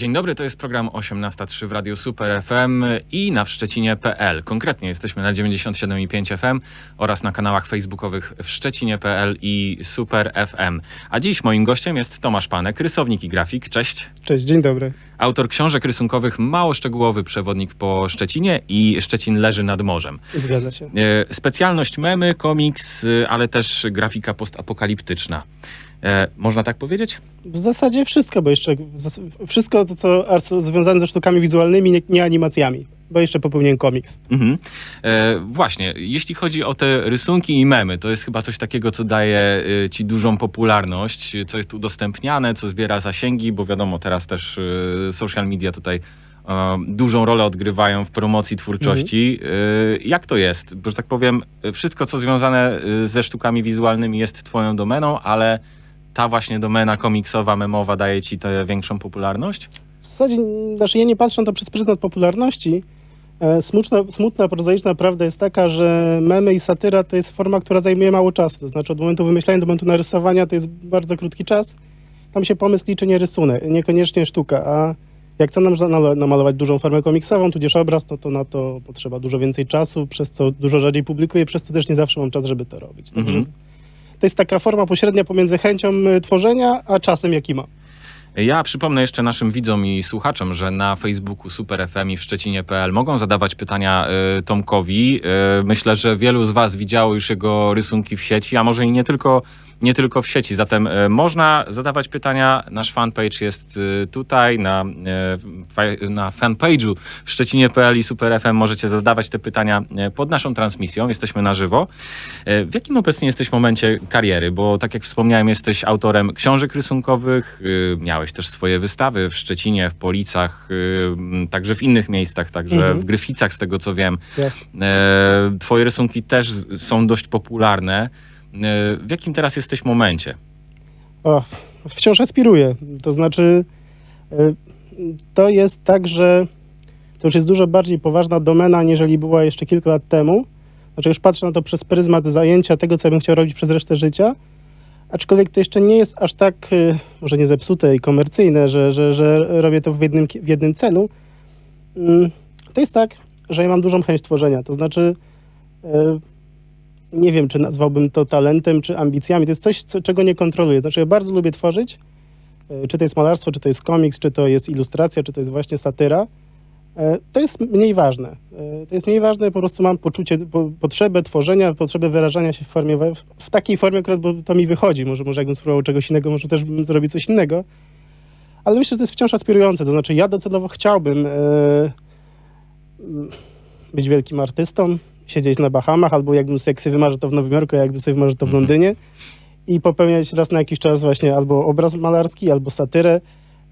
Dzień dobry, to jest program 18.3 w Radiu Super FM i na Szczecinie.pl. Konkretnie jesteśmy na 97,5 FM oraz na kanałach facebookowych w Szczecinie.pl i Super FM. A dziś moim gościem jest Tomasz Panek, rysownik i grafik. Cześć. Cześć, dzień dobry. Autor książek rysunkowych Mało szczegółowy przewodnik po Szczecinie i Szczecin leży nad morzem. Zgadza się. E, Specjalność memy, komiks, y, ale też grafika postapokaliptyczna. E, Można tak powiedzieć? W zasadzie wszystko, bo jeszcze zas- wszystko to, co, związane ze sztukami wizualnymi, nie, nie animacjami, bo jeszcze popełniłem komiks. Mhm. E, właśnie, jeśli chodzi o te rysunki i memy, to jest chyba coś takiego, co daje e, ci dużą popularność, co jest udostępniane, co zbiera zasięgi, bo wiadomo, teraz też e, social media tutaj e, dużą rolę odgrywają w promocji twórczości. E, jak to jest? Bo, że tak powiem, wszystko, co związane ze sztukami wizualnymi jest twoją domeną, ale ta właśnie domena komiksowa, memowa daje ci tę większą popularność? W zasadzie, znaczy ja nie patrzę na to przez pryzmat popularności. E, Smutna, smutna, prozaiczna prawda jest taka, że memy i satyra to jest forma, która zajmuje mało czasu. To znaczy od momentu wymyślenia do momentu narysowania to jest bardzo krótki czas. Tam się pomysł liczy, nie rysunek, niekoniecznie sztuka. A jak chcę nam namalować dużą formę komiksową, tudzież obraz, no to na to potrzeba dużo więcej czasu, przez co dużo rzadziej publikuję, przez co też nie zawsze mam czas, żeby to robić. Także Mhm. To jest taka forma pośrednia pomiędzy chęcią y, tworzenia, a czasem jaki mam. Ja przypomnę jeszcze naszym widzom i słuchaczom, że na Facebooku Super FM i w Szczecinie.pl mogą zadawać pytania y, Tomkowi. Y, myślę, że wielu z Was widziało już jego rysunki w sieci, a może i nie tylko, nie tylko w sieci. Zatem y, można zadawać pytania. Nasz fanpage jest y, tutaj na, fa- na fanpage'u w Szczecinie.pl i Super FM. Możecie zadawać te pytania pod naszą transmisją. Jesteśmy na żywo. W jakim obecnie jesteś w momencie kariery? Bo tak jak wspomniałem, jesteś autorem książek rysunkowych, miałeś też swoje wystawy w Szczecinie, w Policach, także w innych miejscach, także Mhm. w Gryficach, z tego co wiem. E, Twoje rysunki też są dość popularne. E, W jakim teraz jesteś momencie? O, wciąż aspiruję. To znaczy, y, to jest tak, że to już jest dużo bardziej poważna domena, aniżeli była jeszcze kilka lat temu. Znaczy, już patrzę na to przez pryzmat zajęcia tego, co ja bym chciał robić przez resztę życia. Aczkolwiek to jeszcze nie jest aż tak, y, może nie zepsute i komercyjne, że, że, że robię to w jednym, w jednym celu. Mm, To jest tak, że ja mam dużą chęć tworzenia. To znaczy, nie wiem, czy nazwałbym to talentem, czy ambicjami. To jest coś, co, czego nie kontroluję. Znaczy, ja bardzo lubię tworzyć. E, Czy to jest malarstwo, czy to jest komiks, czy to jest ilustracja, czy to jest właśnie satyra. E, To jest mniej ważne. E, To jest mniej ważne, po prostu mam poczucie, po, potrzebę tworzenia, potrzebę wyrażania się w formie, w, w takiej formie akurat, bo to mi wychodzi. Może, może jakbym spróbował czegoś innego, może też bym zrobił coś innego. Ale myślę, że to jest wciąż aspirujące. To znaczy, ja docelowo chciałbym mm, być wielkim artystą, siedzieć na Bahamach, albo jakbym sobie wymarzę to w Nowym Jorku, a jakbym sobie wymarzę to w Mhm. Londynie i popełniać raz na jakiś czas właśnie albo obraz malarski, albo satyrę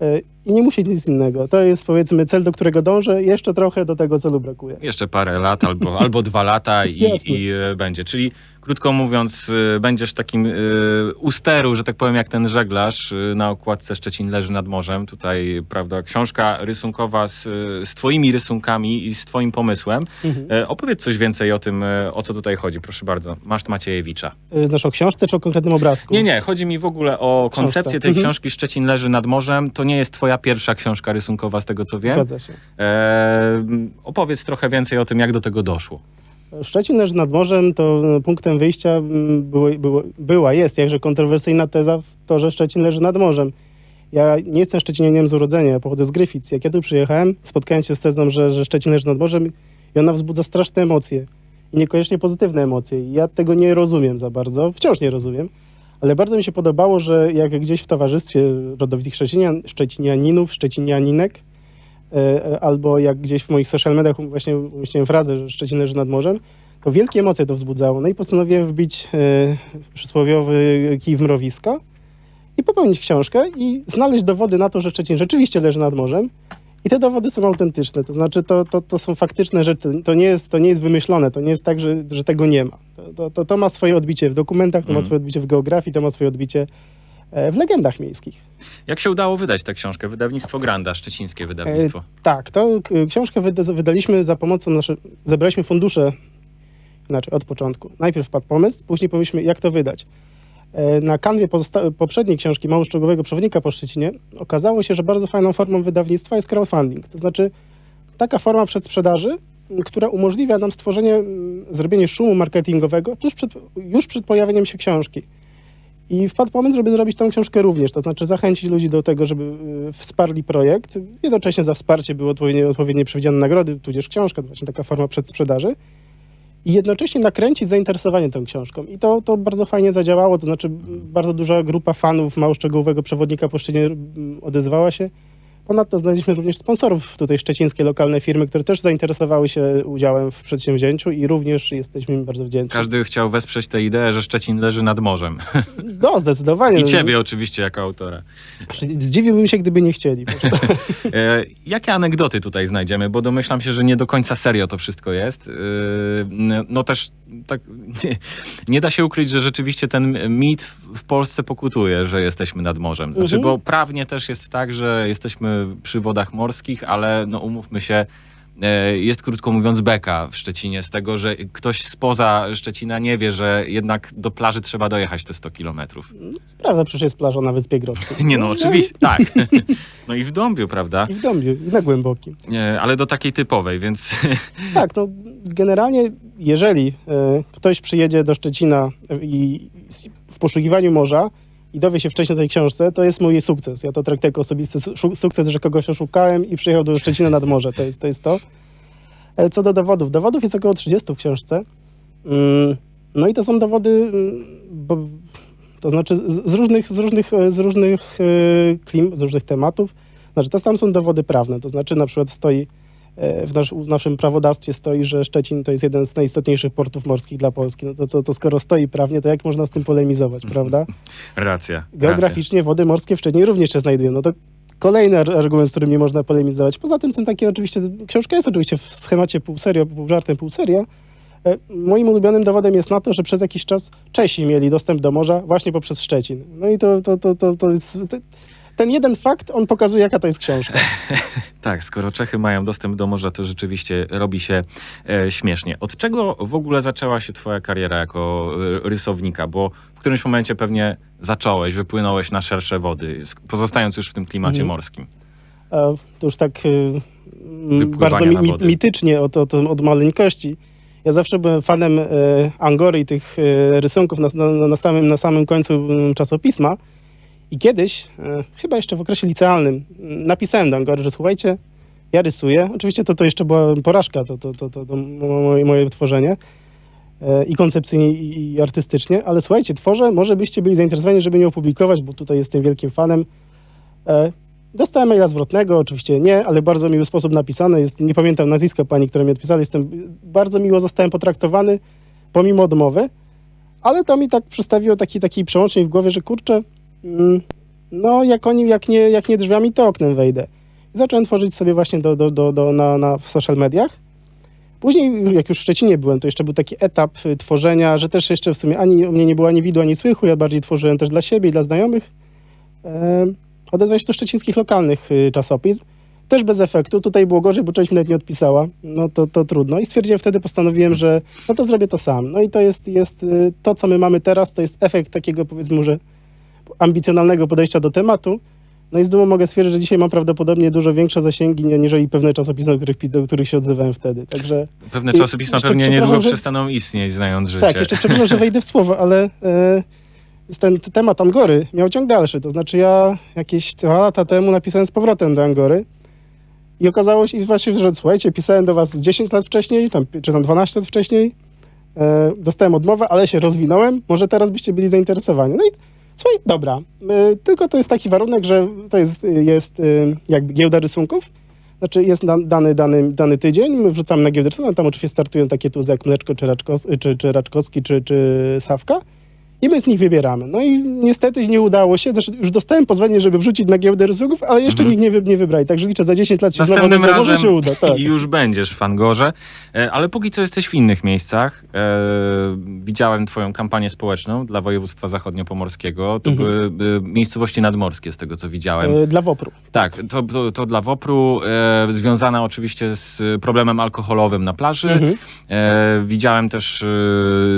e, i nie musi nic innego. To jest powiedzmy cel, do którego dążę. Jeszcze trochę do tego celu brakuje. Jeszcze parę lat albo, albo dwa lata i, i e, będzie. Czyli krótko mówiąc, e, będziesz takim e, u steru, że tak powiem, jak ten żeglarz e, na okładce Szczecin leży nad morzem. Tutaj, prawda, książka rysunkowa z, z twoimi rysunkami i z twoim pomysłem. Mhm. E, Opowiedz coś więcej o tym, e, o co tutaj chodzi, proszę bardzo. Masz Maciejewicza. E, Znasz o książce czy o konkretnym obrazku? Nie, nie, chodzi mi w ogóle o Książce. koncepcję tej Mhm. książki Szczecin leży nad morzem. To nie jest twoja pierwsza książka rysunkowa, z tego co wiem. Zgadza się. E, opowiedz trochę więcej o tym, jak do tego doszło. Szczecin leży nad morzem, to e, punktem wyjścia było, było, była, jest jakże kontrowersyjna teza w to, że Szczecin leży nad morzem. Ja nie jestem Szczecinianiem z urodzenia, ja pochodzę z Gryfic. Jak ja tu przyjechałem, spotkałem się z tezą, że, że Szczecin leży nad morzem i ona wzbudza straszne emocje. I niekoniecznie pozytywne emocje. Ja tego nie rozumiem za bardzo, wciąż nie rozumiem. Ale bardzo mi się podobało, że jak gdzieś w towarzystwie rodowitych Szczecinian, Szczecinianinów, Szczecinianinek, albo jak gdzieś w moich social mediach właśnie umieściłem frazę, że Szczecin leży nad morzem, to wielkie emocje to wzbudzało. No i postanowiłem wbić e, przysłowiowy kij w mrowisko i popełnić książkę i znaleźć dowody na to, że Szczecin rzeczywiście leży nad morzem. I te dowody są autentyczne, to znaczy to, to, to są faktyczne rzeczy, to nie jest, to nie jest wymyślone, to nie jest tak, że, że tego nie ma. To, to, to, ma swoje odbicie w dokumentach, to ma Mm. swoje odbicie w geografii, to ma swoje odbicie e, w legendach miejskich. Jak się udało wydać tę książkę? Wydawnictwo Granda, szczecińskie wydawnictwo. Tak, to k- książkę wyda, wydaliśmy za pomocą, nasze, zebraliśmy fundusze, inaczej od początku. Najpierw wpadł pomysł, później pomyśleliśmy, jak to wydać. e, na kanwie poprzedniej książki Mało Szczegółowego Przewodnika po Szczecinie okazało się, że bardzo fajną formą wydawnictwa jest crowdfunding. To znaczy taka forma przedsprzedaży, która umożliwia nam stworzenie, m, zrobienie szumu marketingowego tuż przed, już przed pojawieniem się książki. I wpadł pomysł, żeby zrobić tą książkę również, to znaczy zachęcić ludzi do tego, żeby y, wsparli projekt. Jednocześnie za wsparcie były odpowiednio, odpowiednio przewidziane nagrody, tudzież książka, to właśnie taka forma przedsprzedaży. I jednocześnie nakręcić zainteresowanie tą książką. I to, to bardzo fajnie zadziałało, to znaczy bardzo duża grupa fanów mało szczegółowego przewodnika po Szczecinie m, odezwała się. Ponadto znaleźliśmy również sponsorów, tutaj szczecińskie lokalne firmy, które też zainteresowały się udziałem w przedsięwzięciu i również jesteśmy im bardzo wdzięczni. Każdy chciał wesprzeć tę ideę, że Szczecin leży nad morzem. No, zdecydowanie. I ciebie oczywiście jako autora. Zdziwiłbym się, gdyby nie chcieli. E, jakie anegdoty tutaj znajdziemy? Bo domyślam się, że nie do końca serio to wszystko jest. E, no- no też tak, nie, nie da się ukryć, że rzeczywiście ten mit w Polsce pokutuje, że jesteśmy nad morzem. Znaczy, Mhm. bo prawnie też jest tak, że jesteśmy przy wodach morskich, ale no umówmy się, jest krótko mówiąc beka w Szczecinie z tego, że ktoś spoza Szczecina nie wie, że jednak do plaży trzeba dojechać te 100 kilometrów. Prawda, przecież jest plaża na Wyspie Grodzkiej. Nie no, oczywiście, tak. No i w Dąbiu, prawda? I w Dąbiu, i na Głębokim. Nie, ale do takiej typowej, więc Tak, no generalnie jeżeli e, ktoś przyjedzie do Szczecina i w poszukiwaniu morza i dowie się wcześniej o tej książce, to jest mój sukces. Ja to traktuję jako osobisty su- sukces, że kogoś oszukałem i przyjechał do Szczecina nad morze. To jest to. Jest to. E, Co do dowodów. Dowodów jest około 30 w książce. Mm, No i to są dowody, mm, bo, to znaczy z, różnych, z różnych, e, z różnych e, klim, z różnych tematów. Znaczy to sam są dowody prawne, to znaczy na przykład stoi e, w, nasz, w naszym prawodawstwie stoi, że Szczecin to jest jeden z najistotniejszych portów morskich dla Polski. No to, to, to skoro stoi prawnie, to jak można z tym polemizować, prawda? racja. Geograficznie wody morskie w Szczecinie również się znajdują. No to kolejny ar- argument, z którym nie można polemizować. Poza tym są takie oczywiście, książka jest oczywiście w schemacie pół serio, pół żartem, pół serio. E, Moim ulubionym dowodem jest na to, że przez jakiś czas Czesi mieli dostęp do morza właśnie poprzez Szczecin. No i to, to, to, to, to jest... to- Ten jeden fakt, on pokazuje, jaka to jest książka. Tak, skoro Czechy mają dostęp do morza, to rzeczywiście robi się e, śmiesznie. Od czego w ogóle zaczęła się twoja kariera jako e, rysownika? Bo w którymś momencie pewnie zacząłeś, wypłynąłeś na szersze wody, pozostając już w tym klimacie Mhm. morskim. E, to już tak Wypływania bardzo mi, mitycznie od, od, od maleńkości. Ja zawsze byłem fanem e, Angory i tych e, rysunków na, na, na, samym, na samym końcu czasopisma. I kiedyś, e, chyba jeszcze w okresie licealnym, napisałem do Angory, że słuchajcie, ja rysuję. Oczywiście to, to jeszcze była porażka, to, to, to, to, moje, moje tworzenie e, i koncepcyjnie, i, artystycznie, ale słuchajcie, tworzę, może byście byli zainteresowani, żeby nie opublikować, bo tutaj jestem wielkim fanem. E, Dostałem maila zwrotnego, oczywiście nie, ale bardzo miły sposób napisane. Jest, nie pamiętam nazwiska pani, która mi odpisała. Jestem, bardzo miło zostałem potraktowany, pomimo odmowy, ale to mi tak przedstawiło taki, taki przełącznik w głowie, że kurczę, no jak oni, jak nie, jak nie drzwiami, to oknem wejdę. Zacząłem tworzyć sobie właśnie do, do, do, do, na, na, w social mediach. Później, jak już w Szczecinie byłem, to jeszcze był taki etap y, tworzenia, że też jeszcze w sumie ani u mnie nie było ani widu, ani słychu. Ja bardziej tworzyłem też dla siebie i dla znajomych. Em, Odezwałem się do szczecińskich lokalnych y, czasopism. Też bez efektu. Tutaj było gorzej, bo część mi nawet nie odpisała. No to, to trudno. I stwierdziłem wtedy, postanowiłem, że no to zrobię to sam. No i to jest, jest y, to, co my mamy teraz, to jest efekt takiego powiedzmy, że ambicjonalnego podejścia do tematu. No i z dumą mogę stwierdzić, że dzisiaj mam prawdopodobnie dużo większe zasięgi, nie- aniżeli pewne czasopisma, do których, do których się odzywałem wtedy. Także Pewne I czasopisma jeszcze pewnie przepraszam, niedługo że- przestaną istnieć, znając życie. tak, jeszcze przepraszam, że wejdę w słowo, ale e, ten temat Angory miał ciąg dalszy. To znaczy ja jakieś dwa lata temu napisałem z powrotem do Angory i okazało się, i właśnie, że słuchajcie, pisałem do was 10 lat wcześniej, tam, czy tam 12 lat wcześniej, e, dostałem odmowę, ale się rozwinąłem, może teraz byście byli zainteresowani. No i słuchaj, dobra, e, tylko to jest taki warunek, że to jest, jest e, jakby giełda rysunków, znaczy jest dan- dany, dany, dany tydzień, my wrzucamy na giełdę rysunków, tam oczywiście startują takie tuzy jak Mleczko, czy, czy, czy Raczkowski, czy, czy Sawka i my z nich wybieramy. No i niestety nie udało się, zresztą już dostałem pozwolenie, żeby wrzucić na giełdę rysunków, ale jeszcze Mhm. nikt nie, nie wybrali, także liczę za 10 lat się znowu Następnym może razem się uda. Tak. już będziesz w Fangorze, E, ale póki co jesteś w innych miejscach. E, widziałem twoją kampanię społeczną dla województwa zachodniopomorskiego. To Mhm. były e, miejscowości nadmorskie, z tego co widziałem. Dla WOPR-u. Tak, to, to, to dla WOPR-u, związana oczywiście z problemem alkoholowym na plaży. Mhm. Widziałem też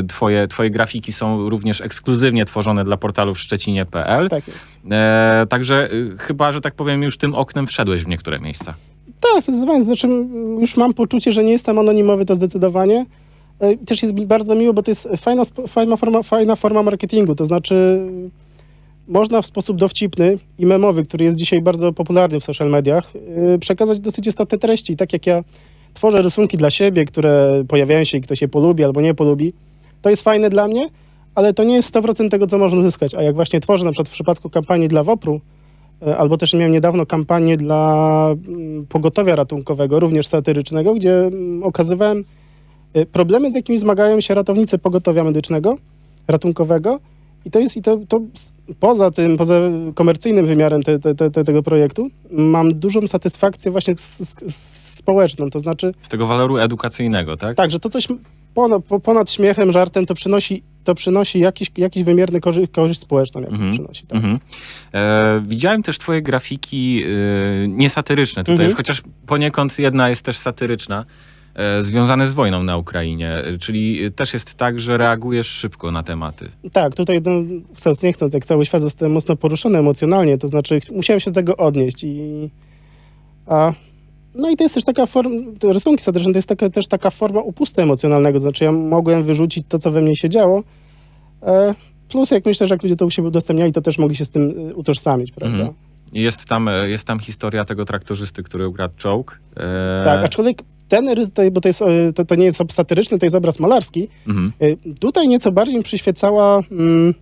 twoje, twoje grafiki są również ekskluzywnie tworzone dla portalu w Szczecinie.pl. Tak jest. E, także y, chyba, że tak powiem, już tym oknem wszedłeś w niektóre miejsca. Tak, zdecydowanie. Znaczy, już mam poczucie, że nie jestem anonimowy, to zdecydowanie. E, Też jest mi bardzo miło, bo to jest fajna, fajna, forma, fajna forma marketingu. To znaczy, można w sposób dowcipny i memowy, który jest dzisiaj bardzo popularny w social mediach, y, przekazać dosyć istotne treści. Tak jak ja tworzę rysunki dla siebie, które pojawiają się i ktoś je polubi albo nie polubi, to jest fajne dla mnie, ale to nie jest 100% tego, co można uzyskać. A jak właśnie tworzę na przykład w przypadku kampanii dla WOPR-u, E, Albo też miałem niedawno kampanię dla mm, pogotowia ratunkowego, również satyrycznego, gdzie mm, okazywałem e, problemy, z jakimi zmagają się ratownicy pogotowia medycznego, ratunkowego. I to jest, i to, to poza tym, poza komercyjnym wymiarem te, te, te, te, tego projektu, mam dużą satysfakcję właśnie s, s- społeczną. To znaczy, Z tego waloru edukacyjnego, tak? tak, że to coś ponad, po- ponad śmiechem, żartem, to przynosi, to przynosi jakiś, jakiś wymierny korzy, korzyść społeczną, jak Mhm. to przynosi. Tak. Mhm. E, widziałem też twoje grafiki e, niesatyryczne tutaj, Mhm. już, chociaż poniekąd jedna jest też satyryczna, e, związane z wojną na Ukrainie, e, czyli też jest tak, że reagujesz szybko na tematy. Tak, tutaj no, chcąc, nie chcąc, jak cały świat zostałem mocno poruszony emocjonalnie, to znaczy musiałem się do tego odnieść i... A, no i to jest też taka forma, rysunki satyryczne to jest taka, też taka forma upustu emocjonalnego, to znaczy ja mogłem wyrzucić to, co we mnie się działo, plus jak myślę, że jak ludzie to u siebie udostępniali, to też mogli się z tym y, utożsamić, prawda? Mhm. Jest tam, e, jest tam historia tego traktorzysty, który ukradł czołg. E, Tak, aczkolwiek ten rys, bo to, jest, e, to, to nie jest satyryczny, to jest obraz malarski, mhm. Tutaj nieco bardziej mi przyświecała. Mm,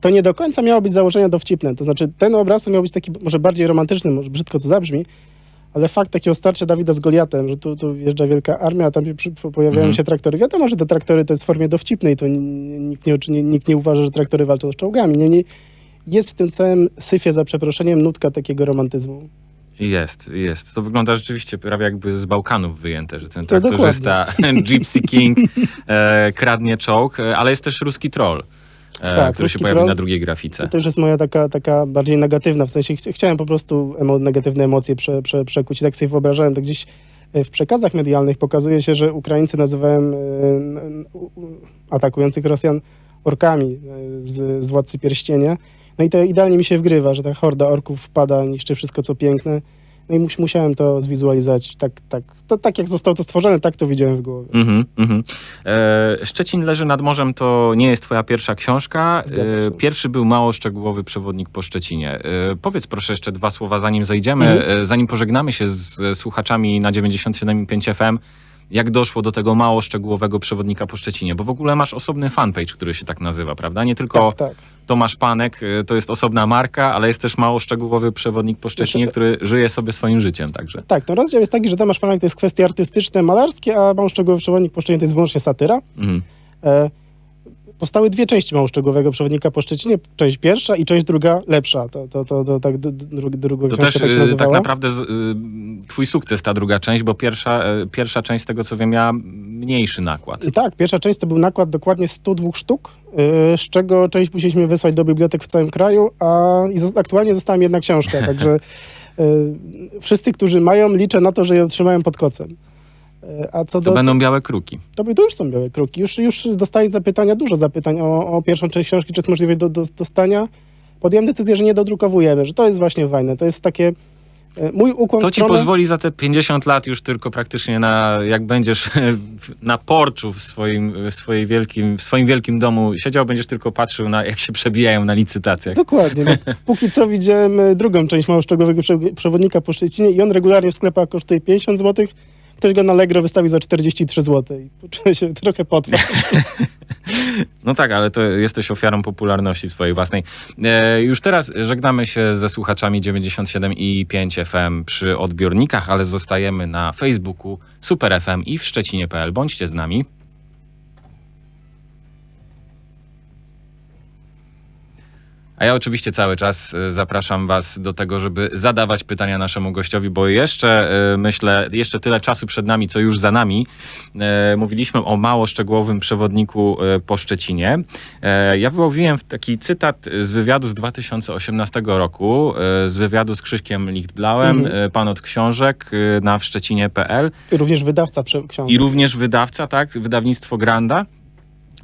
to nie do końca miało być założenia dowcipne. To znaczy, ten obraz miał być taki może bardziej romantyczny, może brzydko to zabrzmi, ale fakt takiego starcia Dawida z Goliatem, że tu, tu wjeżdża wielka armia, a tam pojawiają Mhm. się traktory. Wiadomo, że te traktory to jest w formie dowcipnej, to nikt nie, nie, nikt nie uważa, że traktory walczą z czołgami. Niemniej jest w tym całym syfie, za przeproszeniem, nutka takiego romantyzmu. Jest, jest. To wygląda rzeczywiście prawie jakby z Bałkanów wyjęte, że ten To traktorzysta Gypsy King e, kradnie czołg, e, ale jest też ruski troll, Tak, który się pojawi troll. na drugiej grafice. To, to już jest moja taka, taka bardziej negatywna, w sensie ch- chciałem po prostu emo, negatywne emocje prze, prze, przekuć i tak sobie wyobrażałem, to gdzieś e, w przekazach medialnych pokazuje się, że Ukraińcy nazywają e, n- n- u- u- atakujących Rosjan orkami e, z, z Władcy Pierścienia. No i to idealnie mi się wgrywa, że ta horda orków wpada, niszczy wszystko co piękne. No i mus, musiałem to zwizualizować tak, tak. To tak jak zostało to stworzone, tak to widziałem w głowie. Mhm, mhm. E, Szczecin leży nad morzem to nie jest twoja pierwsza książka. E. Pierwszy był mało szczegółowy przewodnik po Szczecinie. E, Powiedz proszę jeszcze dwa słowa, zanim zejdziemy, Mhm. e, zanim pożegnamy się z słuchaczami na 97.5 FM. Jak doszło do tego mało szczegółowego przewodnika po Szczecinie? Bo w ogóle masz osobny fanpage, który się tak nazywa, prawda? Nie tylko Tak, tak. Tomasz Panek e, to jest osobna marka, ale jest też mało szczegółowy przewodnik po Szczecinie, który żyje sobie swoim życiem także. Tak, no rozdział jest taki, że Tomasz Panek to jest kwestie artystyczne, malarskie, a Małszczegółowy Przewodnik po Szczecinie to jest wyłącznie satyra. Mhm. E, powstały dwie części Małszczegowego Przewodnika po Szczecinie. Część pierwsza i część druga lepsza. To, to, to, to tak dru, dru, druga To też tak się y, tak naprawdę z, y, twój sukces ta druga część, bo pierwsza, y, pierwsza część z tego co wiem miała mniejszy nakład. Tak, pierwsza część to był nakład dokładnie 102 sztuk, z czego część musieliśmy wysłać do bibliotek w całym kraju, a aktualnie została mi jedna książka, także e, wszyscy, którzy mają, liczę na to, że ją trzymają pod kocem. E, A co To do... będą białe kruki. To, to już są białe kruki. Już, już dostaję zapytania, dużo zapytań o, o pierwszą część książki, czy jest możliwość do, do, dostania. Podjąłem decyzję, że nie dodrukowujemy, że to jest właśnie fajne. To jest takie mój ukłon To ci pozwoli za te 50 lat już tylko praktycznie na, jak będziesz na porczu w swoim, w swojej wielkim, w swoim wielkim domu siedział, będziesz tylko patrzył na, jak się przebijają na licytacjach. Dokładnie. No, póki co widziałem e, drugą część Małoszczegowego Prze- Przewodnika po Szczecinie i on regularnie w sklepach kosztuje 50 zł. Ktoś go na Allegro wystawił za 43 zł i poczułem się trochę potwór. No tak, ale to jesteś ofiarą popularności swojej własnej. E, już teraz żegnamy się ze słuchaczami 97 i 5 FM przy odbiornikach, ale zostajemy na Facebooku Super FM i w Szczecinie.pl. Bądźcie z nami. A ja oczywiście cały czas e, zapraszam Was do tego, żeby zadawać pytania naszemu gościowi, bo jeszcze e, myślę, jeszcze tyle czasu przed nami, co już za nami. E, Mówiliśmy o mało szczegółowym przewodniku po Szczecinie. Ja wyłowiłem taki cytat z wywiadu z 2018 roku, z wywiadu z Krzyśkiem Lichtblałem, Mhm. pan od książek na wszczecinie.pl Również wydawca książki. i również wydawca, tak, wydawnictwo Granda.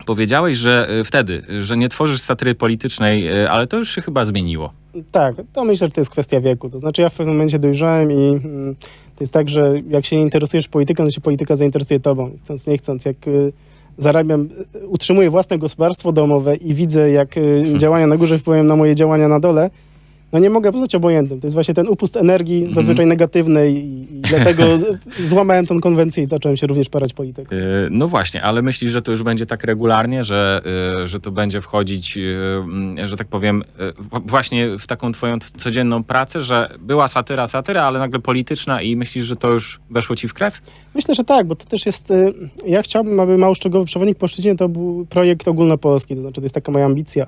Powiedziałeś, że y, wtedy, że nie tworzysz satyry politycznej, y, ale to już się chyba zmieniło. Tak, to myślę, że to jest kwestia wieku. To znaczy ja w pewnym momencie dojrzałem i mm, to jest tak, że jak się nie interesujesz polityką, to się polityka zainteresuje tobą. Chcąc, nie chcąc, jak y, zarabiam, utrzymuję własne gospodarstwo domowe i widzę, jak y, działania na górze wpływają na moje działania na dole, no nie mogę pozostać obojętnym. To jest właśnie ten upust energii, Mhm. zazwyczaj negatywnej i, i dlatego złamałem tą konwencję i zacząłem się również parać polityką. Y, No właśnie, ale myślisz, że to już będzie tak regularnie, że, y, że to będzie wchodzić, y, mm, że tak powiem, właśnie w taką twoją codzienną pracę, że była satyra, satyra, ale nagle polityczna i myślisz, że to już weszło ci w krew? Myślę, że tak, bo to też jest. Ja chciałbym, aby Małoszczegowy Przewodnik po Szczycie to był projekt ogólnopolski, to znaczy to jest taka moja ambicja.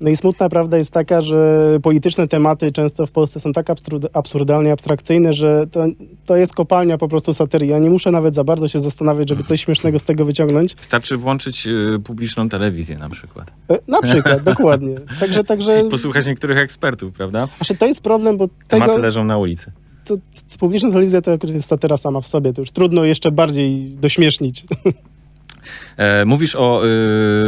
No i smutna prawda jest taka, że polityczne tematy często w Polsce są tak absurd- absurdalnie abstrakcyjne, że to, to jest kopalnia po prostu satyry. Ja nie muszę nawet za bardzo się zastanawiać, żeby coś śmiesznego z tego wyciągnąć. Starczy włączyć y, publiczną telewizję na przykład. E, Na przykład, dokładnie. Także, także Posłuchać niektórych ekspertów, prawda? znaczy to jest problem, bo Tematy tego, leżą na ulicy. to, to publiczna telewizja to akurat jest satyra sama w sobie. To już trudno jeszcze bardziej dośmiesznić. E, mówisz o,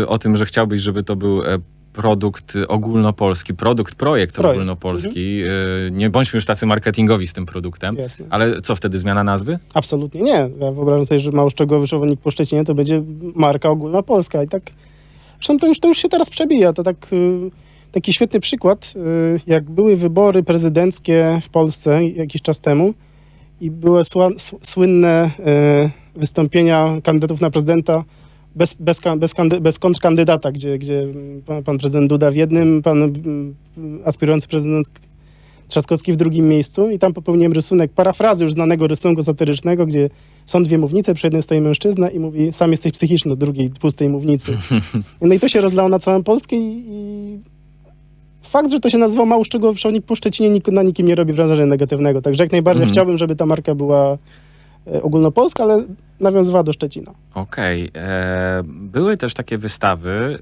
y, o tym, że chciałbyś, żeby to był e, produkt ogólnopolski, produkt, projekt, Projekt. ogólnopolski. Y, nie bądźmy już tacy marketingowi z tym produktem. Jasne. Ale co wtedy, zmiana nazwy? Absolutnie nie. Ja wyobrażam sobie, że Małoszczegowy Przewodnik po Szczecinie to będzie marka ogólnopolska i tak, zresztą to już, to już się teraz przebija. To tak, y, taki świetny przykład, y, jak były wybory prezydenckie w Polsce jakiś czas temu i były słynne y, wystąpienia kandydatów na prezydenta bez, bez, bez, bez kontrkandydata, gdzie, gdzie pan, pan prezydent Duda w jednym, pan mm, aspirujący prezydent Trzaskowski w drugim miejscu i tam popełniłem rysunek, parafrazy już znanego rysunku satyrycznego, gdzie są dwie mównice, przy jednej stoi mężczyzna i mówi, sam jesteś psychiczny, do drugiej pustej mównicy. No i to się rozlało na całą Polskę i, i fakt, że to się nazywa Małuszczygowy Przewodnik po Szczecinie na nikim nie robi wrażenia negatywnego. Także jak najbardziej Mhm. chciałbym, żeby ta marka była ogólnopolska, ale nawiązywała do Szczecina. Okej. e, Były też takie wystawy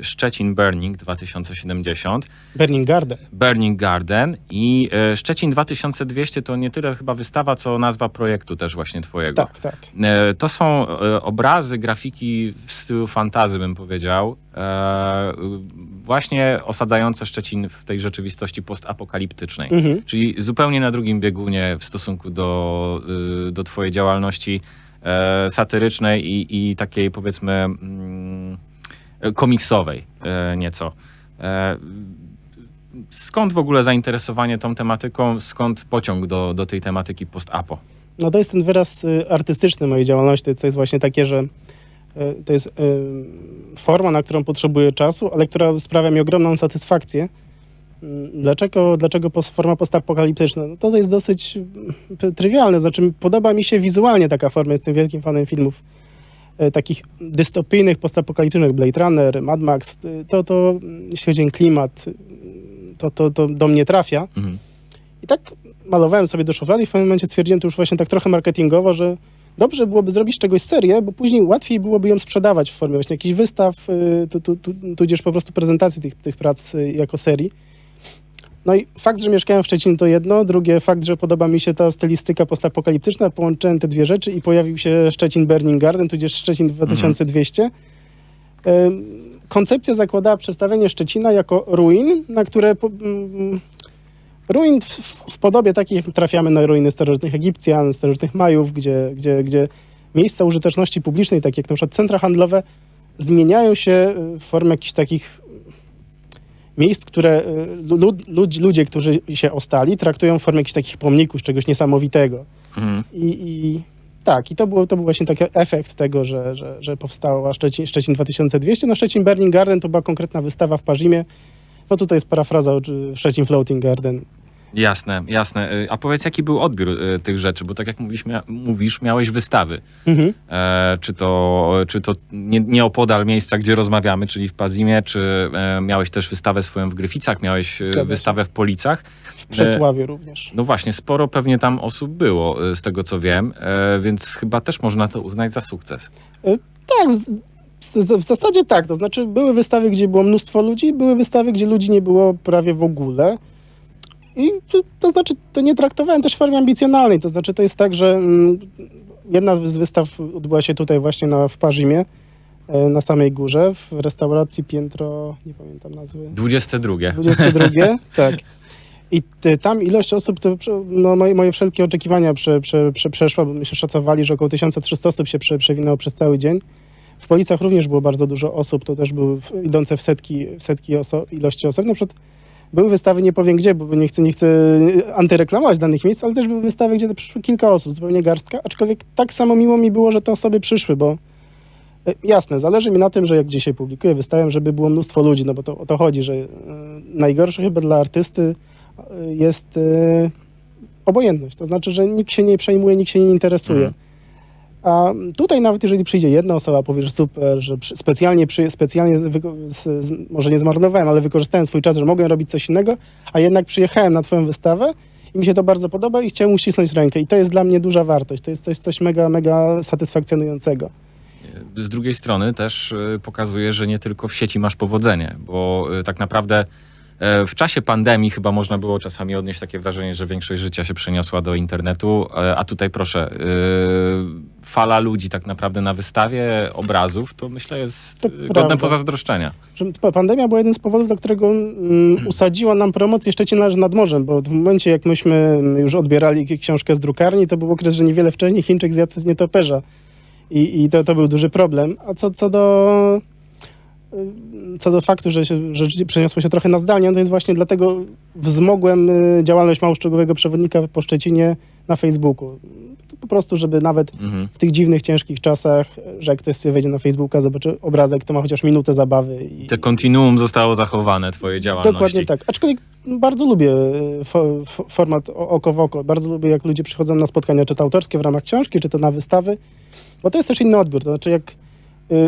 y, Szczecin Burning 2070, Burning Garden. Burning Garden i e, Szczecin 2200 to nie tyle chyba wystawa, co nazwa projektu też właśnie twojego. Tak, tak. E, To są e, obrazy, grafiki w stylu fantazy, bym powiedział. Właśnie osadzające Szczecin w tej rzeczywistości postapokaliptycznej. Mhm. Czyli zupełnie na drugim biegunie w stosunku do, y, do twojej działalności e, satyrycznej i, i takiej powiedzmy mm, komiksowej e, nieco. E, skąd w ogóle zainteresowanie tą tematyką, skąd pociąg do, do tej tematyki post-apo? No to jest ten wyraz y, artystyczny mojej działalności. To jest właśnie takie, że to jest y, forma, na którą potrzebuję czasu, ale która sprawia mi ogromną satysfakcję. Mm, Dlaczego, dlaczego forma postapokaliptyczna? No to jest dosyć y, trywialne. Znaczy, podoba mi się wizualnie taka forma. Jestem wielkim fanem filmów y, takich dystopijnych, postapokaliptycznych, Blade Runner, Mad Max. To, to mm, jeśli chodzi o klimat, to, to, to do mnie trafia. Mhm. I tak malowałem sobie do szuflady i w pewnym momencie stwierdziłem to już właśnie tak trochę marketingowo, że dobrze byłoby zrobić czegoś serię, bo później łatwiej byłoby ją sprzedawać w formie właśnie jakichś wystaw, y, tu, tu, tu, tudzież po prostu prezentacji tych, tych prac y, jako serii. No i fakt, że mieszkałem w Szczecinie to jedno, drugie fakt, że podoba mi się ta stylistyka postapokaliptyczna, połączyłem te dwie rzeczy i pojawił się Szczecin Burning Garden, tudzież Szczecin 2200. Ym, Koncepcja zakładała przedstawienie Szczecina jako ruin, na które mm, ruin w, w, podobie takich, jak trafiamy na ruiny starożytnych Egipcjan, starożytnych Majów, gdzie, gdzie, gdzie miejsca użyteczności publicznej, takie jak na przykład centra handlowe, zmieniają się y, w formę jakichś takich miejsc, które y, lud, ludzi, ludzie, którzy się ostali, traktują w formie jakichś takich pomników, czegoś niesamowitego. Mhm. I, i tak, i to, było, to był właśnie taki efekt tego, że, że, że powstała Szczecin, Szczecin 2200. No Szczecin Burning Garden to była konkretna wystawa w Parzimie. No tutaj jest parafraza czy Szczecin Floating Garden. Jasne, jasne. Y, A powiedz, jaki był odbiór y, tych rzeczy? Bo tak jak mówisz, mia- mówisz miałeś wystawy. Mhm. E, czy to, czy to nie, nieopodal miejsca, gdzie rozmawiamy, czyli w Pazimie, czy e, miałeś też wystawę swoją w Gryficach, miałeś e, się. wystawę w Policach. W Przedsławiu również. No właśnie, sporo pewnie tam osób było, e, z tego co wiem, e, więc chyba też można to uznać za sukces. Tak, w, zasadzie tak. To znaczy były wystawy, gdzie było mnóstwo ludzi, były wystawy, gdzie ludzi nie było prawie w ogóle. I to, to znaczy, to nie traktowałem też w formie ambicjonalnej. To znaczy, to jest tak, że mm, jedna z wystaw odbyła się tutaj właśnie na, w Parzimie. e, na samej górze w restauracji Piętro, nie pamiętam nazwy. 22. 22, tak. I ty, tam ilość osób, to, no, moje, moje wszelkie oczekiwania prze, prze, prze, przeszła, bo myśmy szacowali, że około 1300 osób się prze, przewinęło przez cały dzień. W Policach również było bardzo dużo osób, to też były w, idące w setki, w setki oso, ilości osób. Na przykład były wystawy, nie powiem gdzie, bo nie chcę, nie chcę antyreklamować danych miejsc, ale też były wystawy, gdzie to przyszło kilka osób, zupełnie garstka, aczkolwiek tak samo miło mi było, że te osoby przyszły, bo e, jasne, zależy mi na tym, że jak dzisiaj publikuję wystawę, żeby było mnóstwo ludzi, no bo to o to chodzi, że e, najgorsze chyba dla artysty e, jest e, obojętność, to znaczy, że nikt się nie przejmuje, nikt się nie interesuje. Mhm. A tutaj nawet jeżeli przyjdzie jedna osoba, powie, że super, że specjalnie, przy, specjalnie może nie zmarnowałem, ale wykorzystałem swój czas, że mogłem robić coś innego, a jednak przyjechałem na twoją wystawę i mi się to bardzo podoba i chciałem uścisnąć rękę. I to jest dla mnie duża wartość. To jest coś, coś mega, mega satysfakcjonującego. Z drugiej strony też y, pokazuje, że nie tylko w sieci masz powodzenie, bo y, tak naprawdę e, w czasie pandemii chyba można było czasami odnieść takie wrażenie, że większość życia się przeniosła do internetu, e, a tutaj proszę, y, fala ludzi tak naprawdę na wystawie obrazów, to myślę jest To godne prawda. pozazdroszczenia. Pandemia była jeden z powodów, dla którego mm, usadziła nam promocję Szczecina nad morzem, bo w momencie, jak myśmy już odbierali książkę z drukarni, to był okres, że niewiele wcześniej Chińczyk zjadł nietoperza. I, i to, to był duży problem. A co, co do y, co do faktu, że, się, że przeniosło się trochę na zdalnie, to jest właśnie dlatego wzmogłem y, działalność małoszczegowego przewodnika po Szczecinie na Facebooku. Po prostu, żeby nawet Mhm. w tych dziwnych, ciężkich czasach, że jak ktoś sobie wejdzie na Facebooka, zobaczy obrazek, to ma chociaż minutę zabawy. I... Te kontinuum zostało zachowane, twoje działalności. Dokładnie tak. Aczkolwiek bardzo lubię y, fo, fo, format oko w oko. Bardzo lubię, jak ludzie przychodzą na spotkania, czy to autorskie w ramach książki, czy to na wystawy, bo to jest też inny odbiór. To znaczy, jak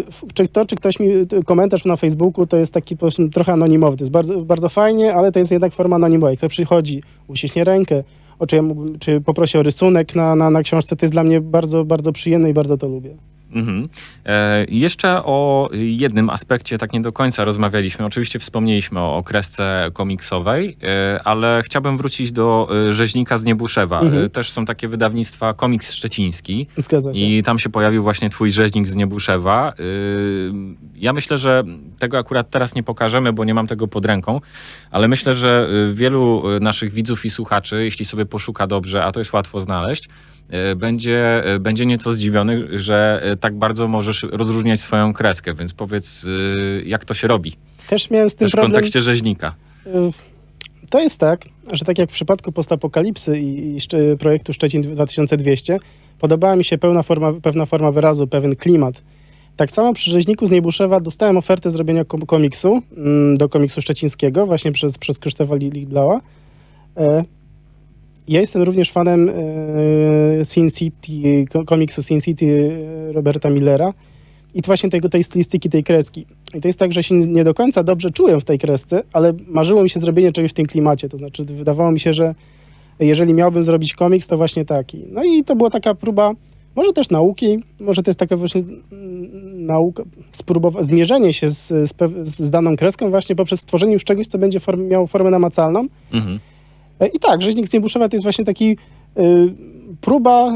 f- czy to, czy ktoś mi komentarz na Facebooku, to jest taki po prostu trochę anonimowy. To jest bardzo, bardzo fajnie, ale to jest jednak forma anonimowa. Jak ktoś przychodzi, uściśnie rękę, o, czy, ja mógłbym, czy poprosi o rysunek na, na, na książce, to jest dla mnie bardzo, bardzo przyjemne i bardzo to lubię. Mhm. E, jeszcze o jednym aspekcie tak nie do końca rozmawialiśmy. Oczywiście wspomnieliśmy o, kresce komiksowej, e, ale chciałbym wrócić do e, rzeźnika z Niebuszewa. Mhm. E, też są takie wydawnictwa Komiks Szczeciński Zgadza się. i tam się pojawił właśnie twój rzeźnik z Niebuszewa. E, ja myślę, że tego akurat teraz nie pokażemy, bo nie mam tego pod ręką, ale myślę, że e, wielu e, naszych widzów i słuchaczy, jeśli sobie poszuka dobrze, a to jest łatwo znaleźć, e, będzie, e, będzie nieco zdziwiony, że e, tak bardzo możesz rozróżniać swoją kreskę, więc powiedz, e, jak to się robi, Też miałem z tym też w problem. kontekście rzeźnika. To jest tak, że tak jak w przypadku postapokalipsy i, projektu Szczecin 2200, podobała mi się pełna forma, pewna forma wyrazu, pewien klimat. Tak samo przy Rzeźniku z Niebuszewa dostałem ofertę zrobienia kom- komiksu mm, do komiksu szczecińskiego właśnie przez, przez Krzysztofa Li- Lidblała. E, Ja jestem również fanem e, Sin City, ko- komiksu Sin City e, Roberta Millera i właśnie tego, tej stylistyki, tej kreski. I to jest tak, że się nie do końca dobrze czułem w tej kresce, ale marzyło mi się zrobienie czegoś w tym klimacie. To znaczy, wydawało mi się, że jeżeli miałbym zrobić komiks, to właśnie taki. No i to była taka próba, może też nauki, może to jest taka właśnie mm, nauka, spróbowa- zmierzenie się z, z, z daną kreską właśnie poprzez stworzenie już czegoś, co będzie form, miało formę namacalną. Mhm. E, I tak, Rzeźnik z Niebuszewa to jest właśnie taki y, próba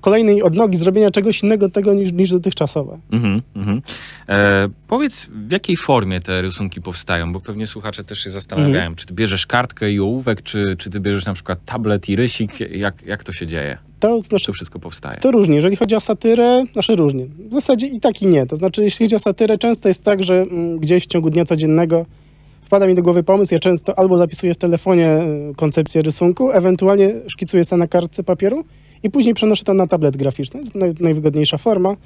kolejnej odnogi zrobienia czegoś innego tego niż, niż dotychczasowe. Mhm, mhm. E, powiedz, w jakiej formie te rysunki powstają, bo pewnie słuchacze też się zastanawiają, Mhm. czy ty bierzesz kartkę i ołówek, czy, czy ty bierzesz na przykład tablet i rysik, jak, jak to się dzieje? To Czy znaczy, to wszystko powstaje? To różnie. Jeżeli chodzi o satyrę, znaczy różnie. W zasadzie i tak i nie. To znaczy, jeśli chodzi o satyrę, często jest tak, że mm, gdzieś w ciągu dnia codziennego wpada mi do głowy pomysł, ja często albo zapisuję w telefonie y, koncepcję rysunku, ewentualnie szkicuję sobie na kartce papieru i później przenoszę to na tablet graficzny. Jest naj, najwygodniejsza forma.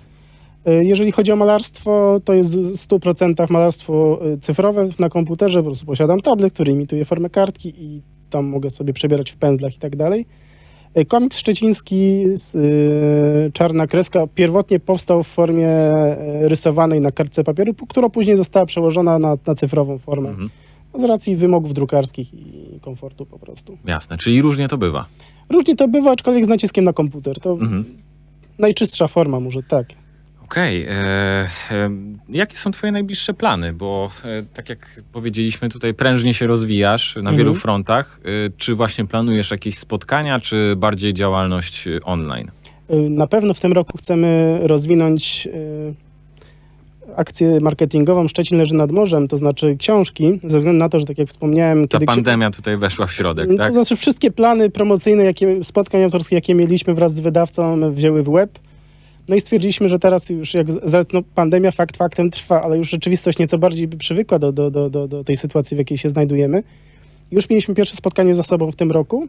Y, Jeżeli chodzi o malarstwo, to jest w 100% malarstwo y, cyfrowe na komputerze. Po prostu posiadam tablet, który imituje formę kartki i tam mogę sobie przebierać w pędzlach i tak dalej. Y, Komiks szczeciński, y, Czarna Kreska, pierwotnie powstał w formie y, rysowanej na kartce papieru, która później została przełożona na, na cyfrową formę. Mhm. Z racji wymogów drukarskich i komfortu po prostu. Jasne, czyli różnie to bywa. Różnie to bywa, aczkolwiek z naciskiem na komputer. To Mhm. najczystsza forma może, tak. Okej, e, e, jakie są twoje najbliższe plany? Bo e, tak jak powiedzieliśmy, tutaj prężnie się rozwijasz na Mhm. wielu frontach. E, czy właśnie planujesz jakieś spotkania, czy bardziej działalność online? Na pewno w tym roku chcemy rozwinąć akcję marketingową Szczecin leży nad morzem, to znaczy książki, ze względu na to, że tak jak wspomniałem, Ta pandemia tutaj weszła w środek, To tak? znaczy wszystkie plany promocyjne, jakie, spotkań autorskich, jakie mieliśmy wraz z wydawcą, wzięły w łeb. No i stwierdziliśmy, że teraz już jak zaraz, no, pandemia fakt faktem trwa, ale już rzeczywistość nieco bardziej przywykła do, do, do, do, do tej sytuacji, w jakiej się znajdujemy. Już mieliśmy pierwsze spotkanie za sobą w tym roku e,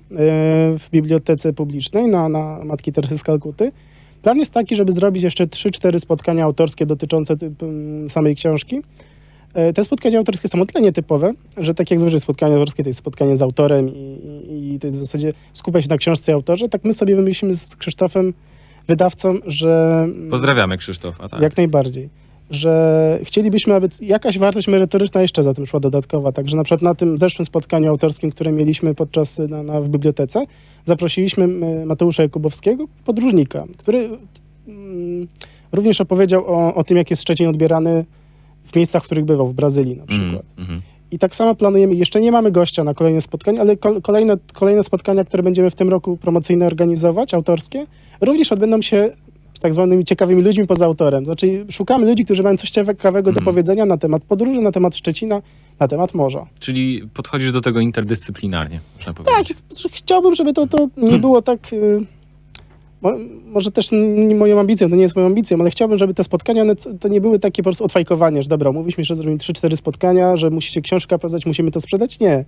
w bibliotece publicznej na, na Matki Teresy z Kalkuty. Plan jest taki, żeby zrobić jeszcze 3-4 spotkania autorskie dotyczące samej książki. E, Te spotkania autorskie są o tyle nietypowe, że tak jak zwykle spotkanie autorskie to jest spotkanie z autorem i, i, i to jest w zasadzie skupia się na książce i autorze, tak my sobie wymyślimy z Krzysztofem, wydawcą, że Pozdrawiamy Krzysztofa, tak. jak najbardziej, że chcielibyśmy, aby jakaś wartość merytoryczna jeszcze za tym szła dodatkowa, także na przykład na tym zeszłym spotkaniu autorskim, które mieliśmy podczas na, na, w bibliotece, zaprosiliśmy Mateusza Jakubowskiego, podróżnika, który mm, również opowiedział o, o tym, jak jest Szczecin odbierany w miejscach, w których bywał, w Brazylii na przykład. Mm, mhm. I tak samo planujemy, jeszcze nie mamy gościa na kolejne spotkania, ale kol- kolejne, kolejne spotkania, które będziemy w tym roku promocyjne organizować, autorskie, również odbędą się z tak zwanymi ciekawymi ludźmi poza autorem. Znaczy szukamy ludzi, którzy mają coś ciekawego do Mhm. powiedzenia na temat podróży, na temat Szczecina, na temat morza. Czyli podchodzisz do tego interdyscyplinarnie, można Tak, powiedzieć. że chciałbym, żeby to, to nie było tak... y, Może też nie moją ambicją, to nie jest moją ambicją, ale chciałbym, żeby te spotkania, one to nie były takie po prostu odfajkowanie, że dobra, mówiliśmy, że zrobimy 3-4 spotkania, że musi się książka pokazać, musimy to sprzedać. Nie.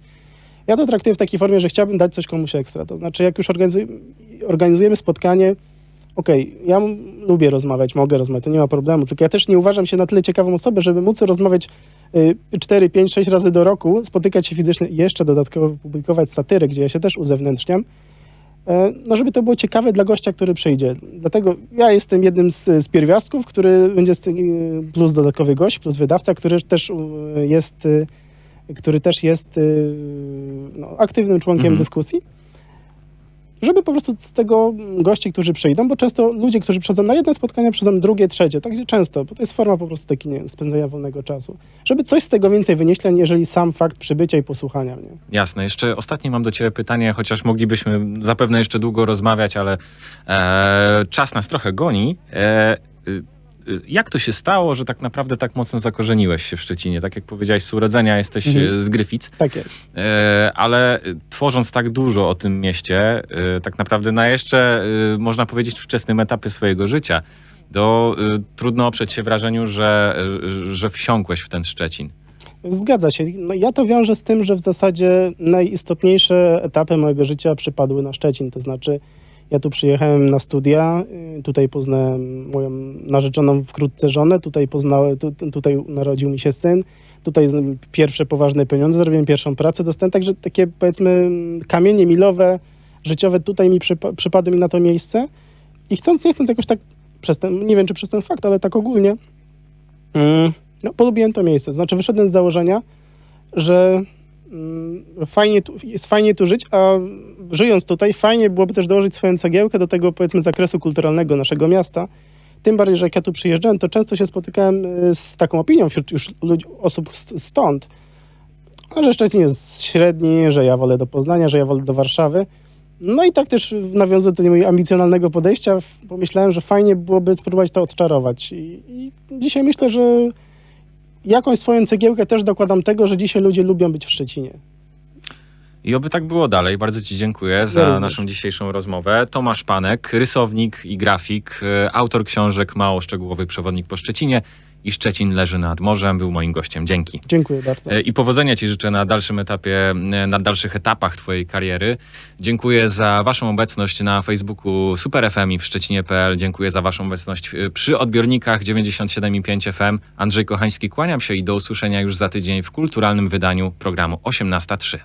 Ja to traktuję w takiej formie, że chciałbym dać coś komuś ekstra. To znaczy, jak już organizuj, organizujemy spotkanie, okej, ja m- lubię rozmawiać, mogę rozmawiać, to nie ma problemu, tylko ja też nie uważam się na tyle ciekawą osobę, żeby móc rozmawiać y, 4, 5, 6 razy do roku, spotykać się fizycznie, jeszcze dodatkowo publikować satyrę, gdzie ja się też uzewnętrzniam, no żeby to było ciekawe dla gościa, który przyjdzie. Dlatego ja jestem jednym z, z pierwiastków, który będzie z tym, y, plus dodatkowy gość, plus wydawca, który też y, jest, który też jest no, aktywnym członkiem Mhm. dyskusji. Żeby po prostu z tego gości, którzy przyjdą, bo często ludzie, którzy przychodzą na jedne spotkania, przychodzą drugie, trzecie, także często, bo to jest forma po prostu taki, spędzania wolnego czasu. Żeby coś z tego więcej wynieśli, aniżeli sam fakt przybycia i posłuchania mnie. Jasne. Jeszcze ostatnie mam do Ciebie pytanie, chociaż moglibyśmy zapewne jeszcze długo rozmawiać, ale e, czas nas trochę goni. E, y, jak to się stało, że tak naprawdę tak mocno zakorzeniłeś się w Szczecinie? Tak jak powiedziałeś, z urodzenia jesteś Mhm. e, z Gryfic, Tak jest. e, ale y, tworząc tak dużo o tym mieście, tak naprawdę na jeszcze, można powiedzieć, wczesnym etapie swojego życia, to trudno oprzeć się wrażeniu, że, że wsiąkłeś w ten Szczecin. Zgadza się. No, ja to wiążę z tym, że w zasadzie najistotniejsze etapy mojego życia przypadły na Szczecin. To znaczy, ja tu przyjechałem na studia, y, tutaj poznałem moją narzeczoną wkrótce żonę, tutaj, poznałem, tu, tutaj narodził mi się syn, tutaj pierwsze poważne pieniądze, zrobiłem pierwszą pracę, dostałem także takie powiedzmy kamienie milowe, życiowe tutaj mi przypa- przypadły mi na to miejsce i chcąc, nie chcąc jakoś tak przez ten, nie wiem czy przez ten fakt, ale tak ogólnie, mm, no, polubiłem to miejsce. Znaczy, wyszedłem z założenia, że fajnie tu, jest fajnie tu żyć, a żyjąc tutaj, fajnie byłoby też dołożyć swoją cegiełkę do tego, powiedzmy, zakresu kulturalnego naszego miasta. Tym bardziej, że jak ja tu przyjeżdżałem, to często się spotykałem y, z taką opinią wśród już ludzi, osób stąd, a że Szczecin jest średni, że ja wolę do Poznania, że ja wolę do Warszawy. No i tak też nawiązując do tego mojego ambicjonalnego podejścia, pomyślałem, że fajnie byłoby spróbować to odczarować. I, I dzisiaj myślę, że jakąś swoją cegiełkę też dokładam tego, że dzisiaj ludzie lubią być w Szczecinie. I oby tak było dalej. Bardzo Ci dziękuję za również. naszą dzisiejszą rozmowę. Tomasz Panek, rysownik i grafik, e, autor książek Mało Szczegółowy Przewodnik po Szczecinie i Szczecin leży nad morzem, był moim gościem. Dzięki. Dziękuję bardzo. E, I powodzenia Ci życzę na dalszym etapie, e, na dalszych etapach Twojej kariery. Dziękuję za Waszą obecność na Facebooku Super FM i w Szczecinie.pl. Dziękuję za Waszą obecność e, przy odbiornikach 97,5 FM. Andrzej Kochański, kłaniam się i do usłyszenia już za tydzień w kulturalnym wydaniu programu 18.3.